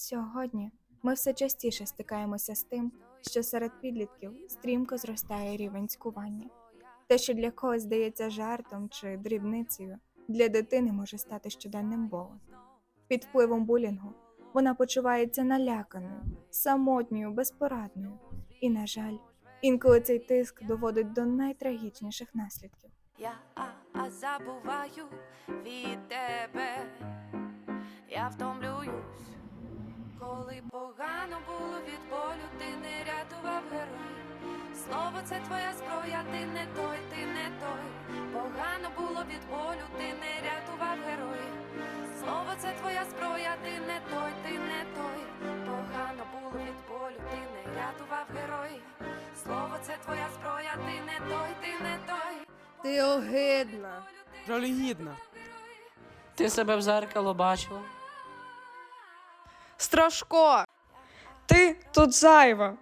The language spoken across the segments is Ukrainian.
Сьогодні ми все частіше стикаємося з тим, що серед підлітків стрімко зростає рівень цькування. Те, що для когось здається жартом чи дрібницею, для дитини може стати щоденним болем. Під впливом булінгу вона почувається наляканою, самотньою, безпорадною. І, на жаль, інколи цей тиск доводить до найтрагічніших наслідків. Я а, а забуваю від погано було від болю, ти не рятував герой. Слово це твоя зброя, ти не той, ти не той. Погано було від болю, ти не рятував герой. Слово це твоя зброя, ти не той, ти не той. Погано було від болю, ти не рятував герой. Слово це твоя зброя, ти не той, ти не той. Ти огидна. Жалюгідна. Ти себе в зеркало бачила? Страшко! Ти тут зайва.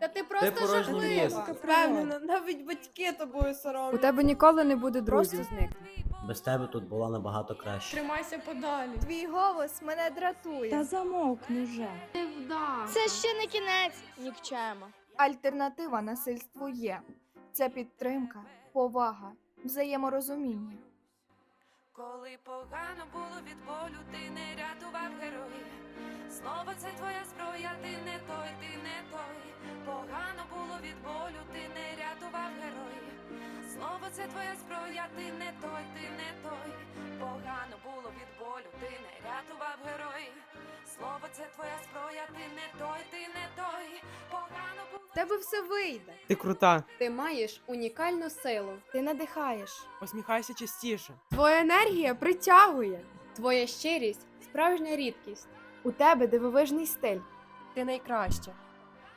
Та ти просто порожній жахлива. Впевнена, навіть батьки тобою соромляться. У тебе ніколи не буде друзів. зникне. Без тебе тут була набагато краще. Тримайся подалі. Твій голос мене дратує. Та замовкни вже. Це ще не кінець, нікчема. Альтернатива насильству є. Це підтримка, повага, взаєморозуміння. Коли погано було від болю, ти не рятував герой. Слово це твоя зброя, ти не той, ти не той. Погано було від болю, ти не рятував герой. Слово це твоя зброя, ти не той, ти не той. Погано було від болю, ти не рятував герой. Слово це твоя зброя, ти не той, ти тебе все вийде. Ти крута. Ти маєш унікальну силу. Ти надихаєш. Посміхайся частіше. Твоя енергія притягує. Твоя щирість справжня рідкість. У тебе дивовижний стиль. Ти найкраща.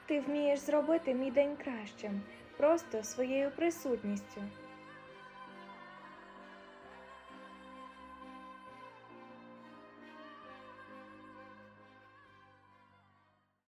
Ти вмієш зробити мій день кращим, просто своєю присутністю.